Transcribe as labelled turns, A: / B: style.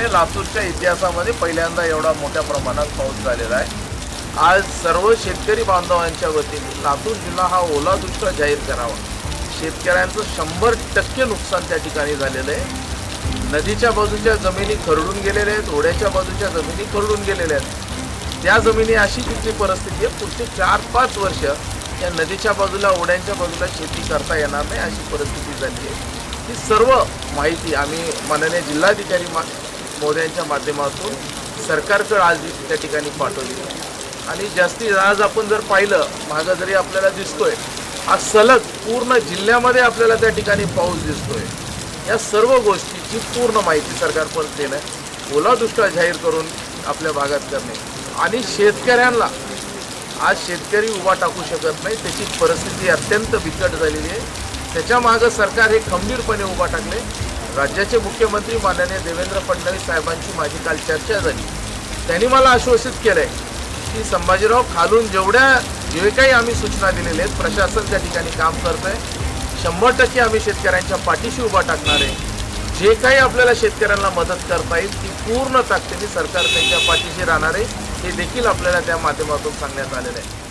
A: आणि लातूरच्या इतिहासामध्ये पहिल्यांदा एवढा मोठ्या प्रमाणात पाऊस झालेला आहे. आज सर्व शेतकरी बांधवांच्या वतीने लातूर जिल्हा हा ओला दुष्काळ जाहीर करावा. शेतकऱ्यांचं शंभर टक्के नुकसान त्या ठिकाणी झालेलं आहे. नदीच्या बाजूच्या जमिनी खरडून गेलेल्या आहेत ओढ्याच्या बाजूच्या जमिनी खरडून गेलेल्या आहेत. त्या जमिनी अशी तिथली परिस्थिती आहे पुढचे चार पाच वर्ष या नदीच्या बाजूला ओढ्यांच्या बाजूला शेती करता येणार नाही अशी परिस्थिती झाली आहे. ही सर्व माहिती आम्ही माननीय जिल्हाधिकारी मा मोद्यांच्या माध्यमातून सरकारकडे आज त्या ठिकाणी पाठवली. आणि जास्तीत आज आपण जर पाहिलं मागं जरी आपल्याला दिसतोय आज सलग पूर्ण जिल्ह्यामध्ये आपल्याला त्या ठिकाणी पाऊस दिसतोय. या सर्व गोष्टीची पूर्ण माहिती सरकारपर्यंत देणं ओला दुष्काळ जाहीर करून आपल्या भागात करणे. आणि शेतकऱ्यांना आज शेतकरी उभा टाकू शकत नाही त्याची परिस्थिती अत्यंत बिकट झालेली आहे. त्याच्या मागं सरकार हे खंबीरपणे उभा टाकले. राज्याचे मुख्यमंत्री माननीय देवेंद्र फडणवीस साहेबांची माझी काल चर्चा झाली. त्यांनी मला आश्वासित केलंय की संभाजीराव खालून जेवढ्या जे काही आम्ही सूचना दिलेल्या आहेत प्रशासन त्या ठिकाणी काम करत आहे शंभर टक्के आम्ही शेतकऱ्यांच्या पाठीशी उभा टाकणार आहे. जे काही आपल्याला शेतकऱ्यांना मदत करता येईल ती पूर्ण ताकदीने सरकार त्यांच्या पाठीशी राहणार आहे. हे देखील आपल्याला त्या माध्यमातून सांगण्यात आलेलं आहे.